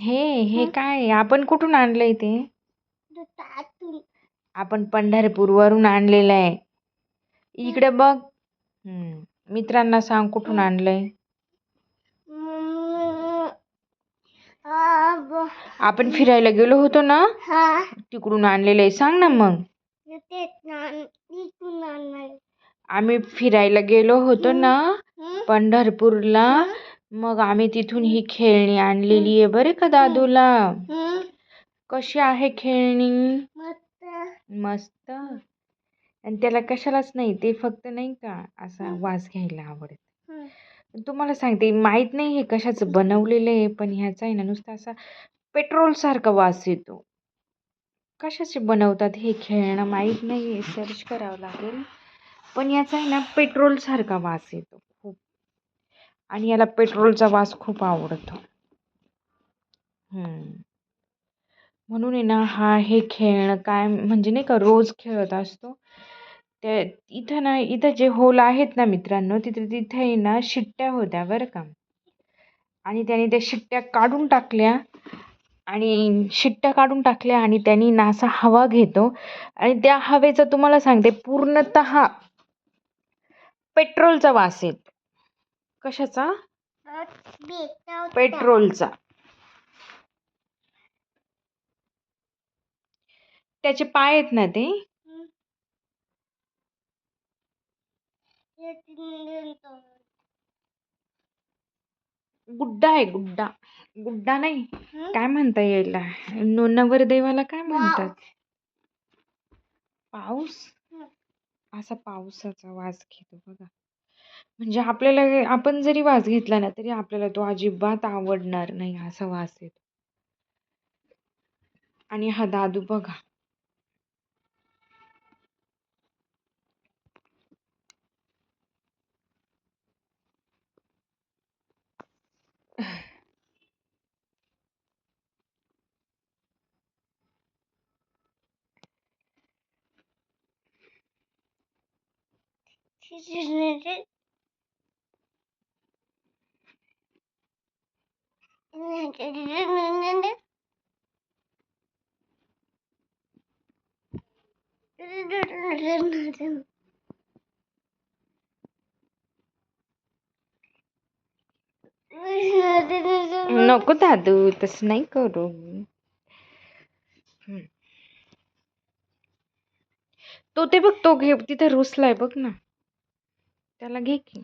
हे हे काय? आपण कुठून आणलंय ते? दुधातून आपण पंढरपूरवरून आणलेलं आहे. इकडे बघ. हम्म. मित्रांना सांग कुठून आणलंय? मम्मी. आ, ब- आपण फिरायला गेलो होतो ना? हा. तिकडून आणलेलं आहे. सांग ना मग. तेच ना इथून आणणार आम्ही फिरायला गेलो होतो ना? हं? पंढरपूरला. मग आम्ही तिथून ही खेळणी आणलेली आहे बरे का दादूला? कशी आहे खेळणी? मस्त. मस्त आणि त्याला कशालाच नाही ते फक्त नाही का असा वास घ्यायला आवडत. तुम्हाला सांगते माहीत नाही हे कशाचं बनवलेलं आहे पण ह्याचा आहे ना नुसता असा पेट्रोल सारखा वास येतो. कशाचे बनवतात हे खेळणं माहीत नाही आहे सर्च करावं लागेल. पण याचा आहे ना पेट्रोल सारखा वास येतो खूप. आणि याला पेट्रोलचा वास खूप आवडतो. म्हणून आहे ना हा हे खेळणं काय म्हणजे नाही का रोज खेळत असतो. त्या इथं ना इथं जे होल आहेत ना मित्रांनो तिथे तिथे आहे ना शिट्ट्या होत्या बरं का. आणि त्याने त्या शिट्ट्या काढून टाकल्या आणि शिट्ट्या काढून टाकल्या आणि त्यांनी ना असा हवा घेतो. आणि त्या हवेचा तुम्हाला सांगते पूर्णतः पेट्रोलचा वास येतो. कशाचा? पेट्रोलचा. त्याचे पाय आहेत ना ते? गुड्डा आहे गुड्डा. गुड्डा नाही. काय म्हणता यायला? नो नवरदेवाला काय म्हणतात? पाऊस? असा पावसाचा वास घेतो बघा. म्हणजे आपल्याला आपण जरी वास घेतला ना तरी आपल्याला तो अजिबात आवडणार नाही असा वास येतो. आणि हा दादू बघा. नको दादू तसं नाही करू. तो ते बघ तो घे तिथे रुसलाय बघ ना त्याला घे की.